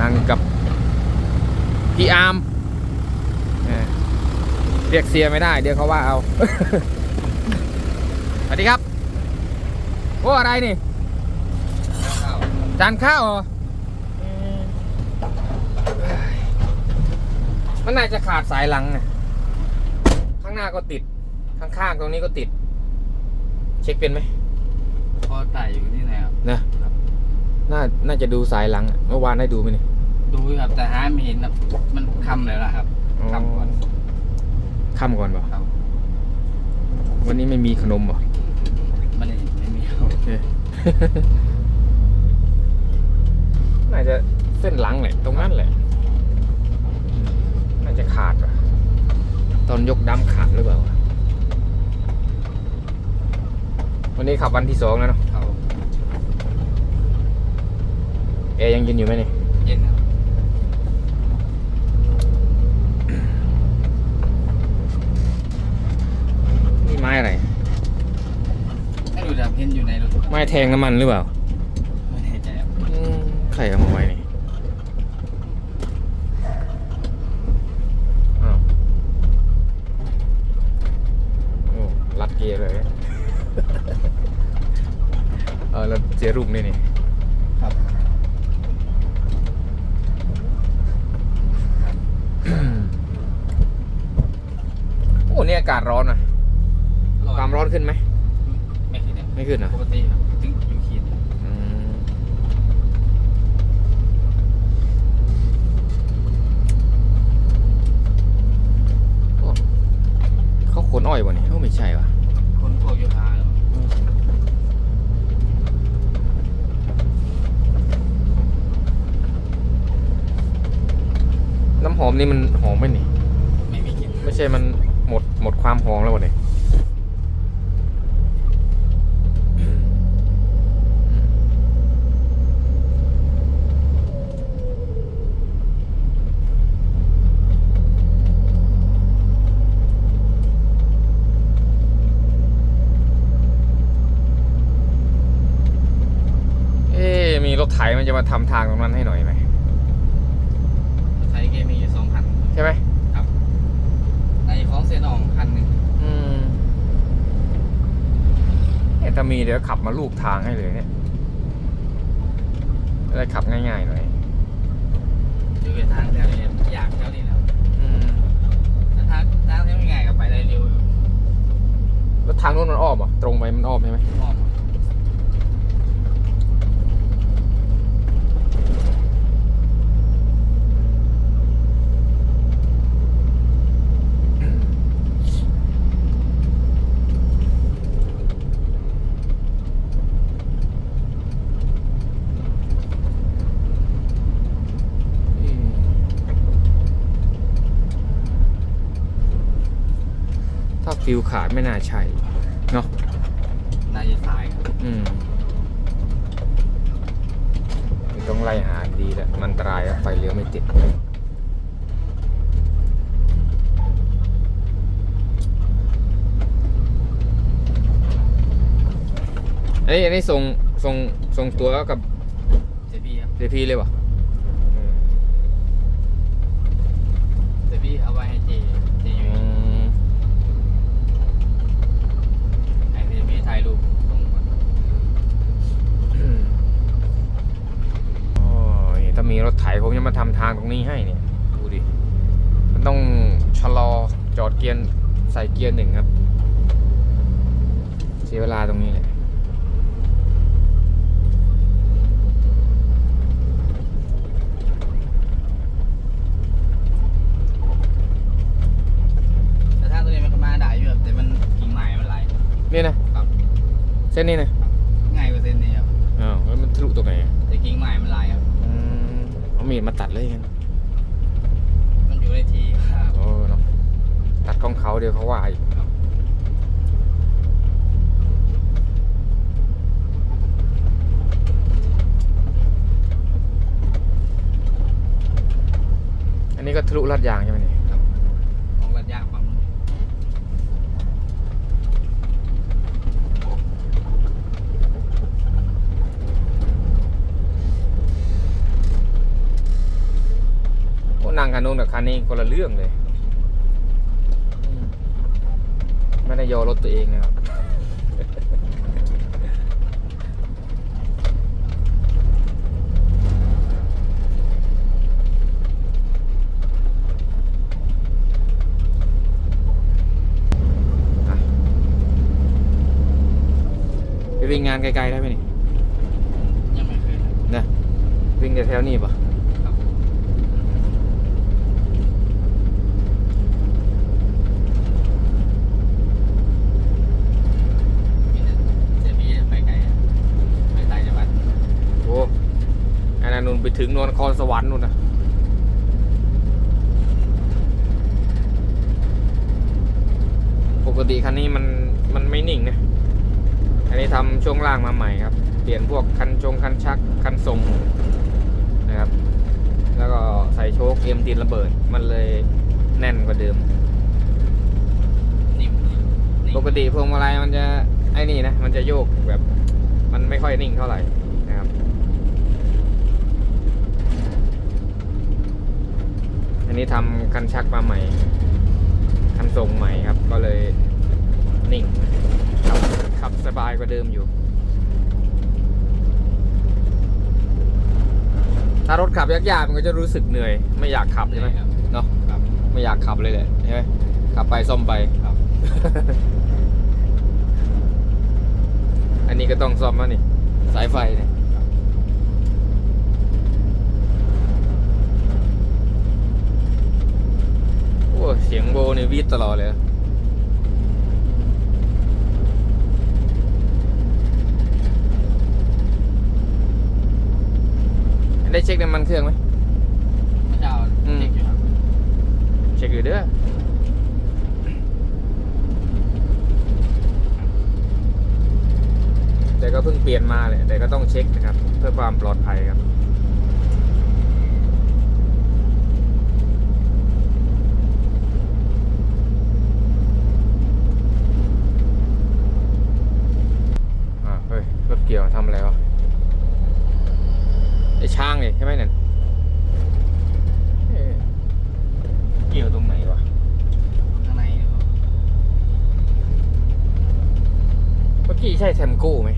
นั่งกับพี่อาร์มเออเรียกเสียไม่ได้ เดี๋ยวเขาว่าเอาสวัสดีครับโอ้อะไรนี่จานข้าวเหรอมันน่าจะขาดสายหลังนะข้างหน้าก็ติด ข้างๆตรงนี้ก็ติด เช็คเป็นไหมพอไต่อยู่นี่นะครับนะ น่าน่าจะดูสายหลังอะเมื่อวานได้ดูไหมนี่ดูอยู่ครับแต่หาไม่เห็นครับมันคำเลยละครับคำก่อนค่ำก่อนเปล่าครับวันนี้ไม่มีขนมเปล่ามันไม่ไม่มีครับโอเค น่าจะเส้นหลังแหละ ตรงนั้นแหละ น่าจะขาดว่ะตอนยกดั้มขาดหรือเปล่าวะวันนี้ขับวันที่สองแล้วเนาะ เขา แอร์ยังเย็นอยู่ไหมนี่เย็นครับนี่ไม้อะไร ไม่รู้จะเห็นอยู่ในรถไม้แทงน้ำมันหรือเปล่าไม่แน่ใจครับอืมใครเอามาไว้นี่อ้าวโอ้รัดเกียร์เลย เออแล้วเจรุ่งนี่นี่ ครับ โอ้นี่อากาศร้อนอะ ความร้อนขึ้นไหม ไม่ขึ้นครับไม่ขึ้นเหรอปกติครับถึงอยู่ขีดอืมโอ้เขาขนอ้อยวะนี่เขาไม่ใช่วะคนพวกโยธาครับน้ำหอมนี่มันหอมไหมนี่ ไม่มีกลิ่นไม่ใช่มันหมดหมด ความหอมแล้ววะเนี่ยเอ๊ะมีรถไถมันจะมาทำทางตรงนั้นให้หน่อยไหมไทยเกมมีอยู่สองคันใช่ไหม ครับในของเซนองคันหนึ่งอืมเนี่ยถ้ามีเดี๋ยวขับมาลูกทางให้เลยเนี่ยจะได้ขับง่ายๆหน่อยอยู่ในทางแถวนี้อยากแถวนี้แล้วอืมแต่ทางทางแถวนี้ง่ายกับไปได้เร็วอยู่แล้วทางนู้นมันอ้อมเหรอะตรงไปมันอ้อมใช่ไหม อ้อม อืมถ้า ฟิวขาดไม่น่าใช่เนาะนายจะสายครับอืมต้องไล่หาดีแหละมันอันตรายอะไฟเลี้ยวไม่ติดอันนี้อันนี้ส่งส่งส่งตัวกับเจพี่ครับเจพีเลยวะ เจพี่เอาไว้ให้เจเจอยู่ อืม ให้เจพี่ถ่ายรูปส่งก่อน โอ้ยถ้ามีรถไถผม จะมาทำทางตรงนี้ให้เนี่ย ดูดิ มันต้องชะลอจอดเกียร์ใส่เกียร์หนึ่งครับ เสียเวลาตรงนี้เลยแต่ถ้าตัวนี้มันก็มาได้อยู่ครับแต่มันกิ่งไม้มันไหลนี่นะครับเส้นนี้นะ มีดมาตัดเลยกันมันอยู่ในที่ครับโอ้เนาะตัดของเขาเดี๋ยวเขาว่าอีกครับอันนี้ก็ทะลุลาดยางใช่ไหมเนี่ย ครับของกันยากฝั่งนู้น นู้นกับคันนี้คนละเรื่องเลยอืมไม่ได้ยอรถตัวเองนะครับอะไปวิ่งงานไกลๆได้ไหมนี่ยังไม่เคยครับนะวิ่งแถวๆนี้ปะ ครับ มีแต่เสียบีไปไกลอะไปต่างจังหวัด โอ้อันนั้นนู่น ไปถึงนนครสวรรค์นู่นนะปกติคันนี้มันมันไม่นิ่งนะอันนี้ทำช่วงล่างมาใหม่ครับ เปลี่ยนพวกคันชงคันชักคันทรงนะครับ แล้วก็ใส่โชคเอ็มดินระเบิด มันเลยแน่นกว่าเดิมนิ่มนิ่มนิ่มปกติพวงมาลัยมันจะไอ้นี่นะ มันจะโยกแบบ มันไม่ค่อยนิ่งเท่าไหร่ นะครับอันนี้ทำคันชักมาใหม่ คันทรงใหม่ครับ ก็เลยนิ่งขับขับสบายกว่าเดิมอยู่ ถ้ารถขับยากๆมันก็จะรู้สึกเหนื่อย ไม่อยากขับใช่ไหมครับเนาะครับไม่อยากขับเลยแหละใช่ไหมขับไปซ่อมไปครับอันนี้ก็ต้องซ่อมแล้วนี่ สายไฟเนี่ยโอ้เสียงโบนี่วี ดตลอดเลยนะได้เช็คน้ำมันเครื่องไหมพระเจ้าอืมเด็กอยู่ครับเช็คอยู่เด้อแต่ก็เพิ่งเปลี่ยนมาเลยแต่ก็ต้องเช็คนะครับ เพื่อความปลอดภัยครับ อ่าเฮ้ยรถเกี่ยวทำอะไรวะไอช้างเลยใช่ไหมเนี่ยเอ๊ะเกี่ยวตรงไหนวะข้างในหรือเปล่าเมื่อกี้ใช่แทมโก้ไหม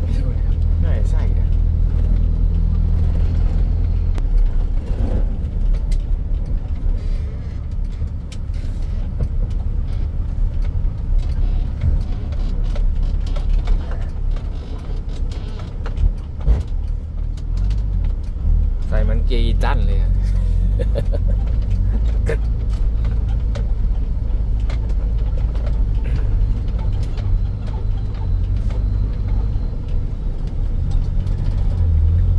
ไม่รู้นะครับน่าจะใช่นะใส่เหมันเกียร์อีตันเลยอะ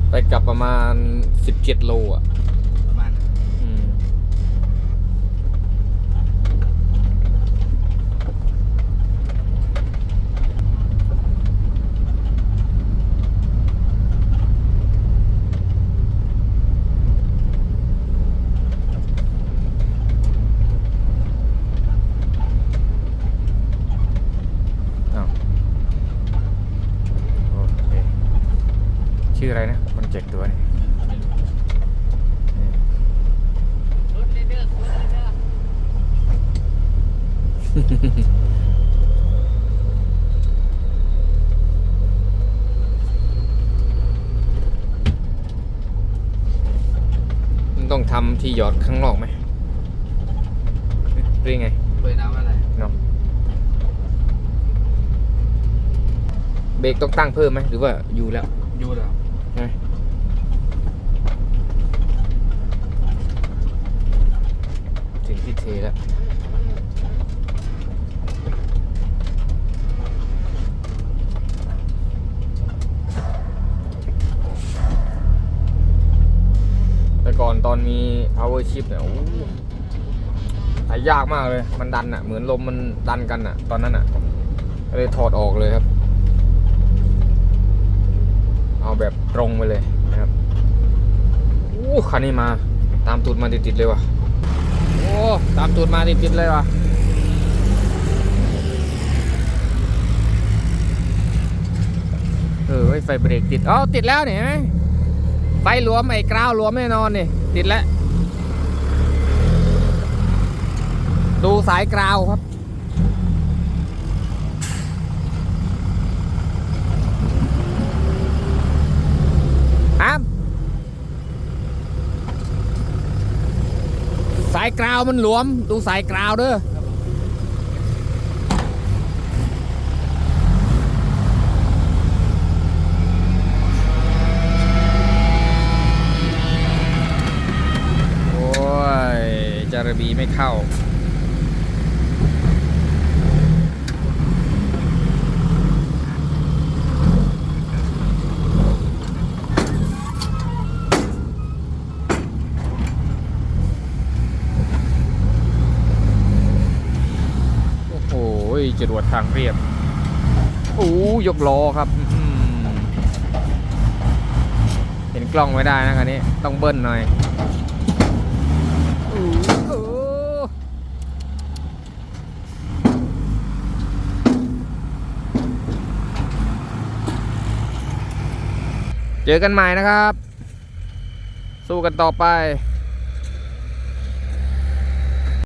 ไป กับประมาณ 17 โลอะ ประมาณ อืมอ้าวโอเค ชื่ออะไรนะคนเจ็กตัวนี้รถเด้อรถเด้อมันต้องทำที่หยอดข้างนอกไหมหรือไงเปิดเอาอะไรเนาะเบรกต้องตั้งเพิ่มไหมหรือว่าอยู่แล้ว อยู่เหร ไหมถึงที่เทแล้วแต่ก่อนตอนมี power shift เนี่ยโอ้โหายากมากเลย มันดันอะเหมือนลมมันดันกันอะตอนนั้นอะเลยถอดออกเลยครับ เอาแบบ ตรงไปเลยนะครับโอ้คันนี้มาตามตูดมาติดๆเลยว่ะโอ้ตามตูดมาติดๆเลยว่ะเออไฟเบรกติดอ๋อติดแล้วเนี่ยไหมไฟหลวมไอ้กราวหลวมแน่นอนนี่ติดแล้วดูสายกราวครับ สายกราวมันหลวม ดูสายกราวเด้อโอยจารบีไม่เข้า โอ้โหจ รวดทางเรียบโอ้ยกล้อครับเห็นกล้องไม่ได้นะคันนี้ ต้องเบิ้ลหน่อยเจอกันใหม่นะครับ สู้กันต่อไป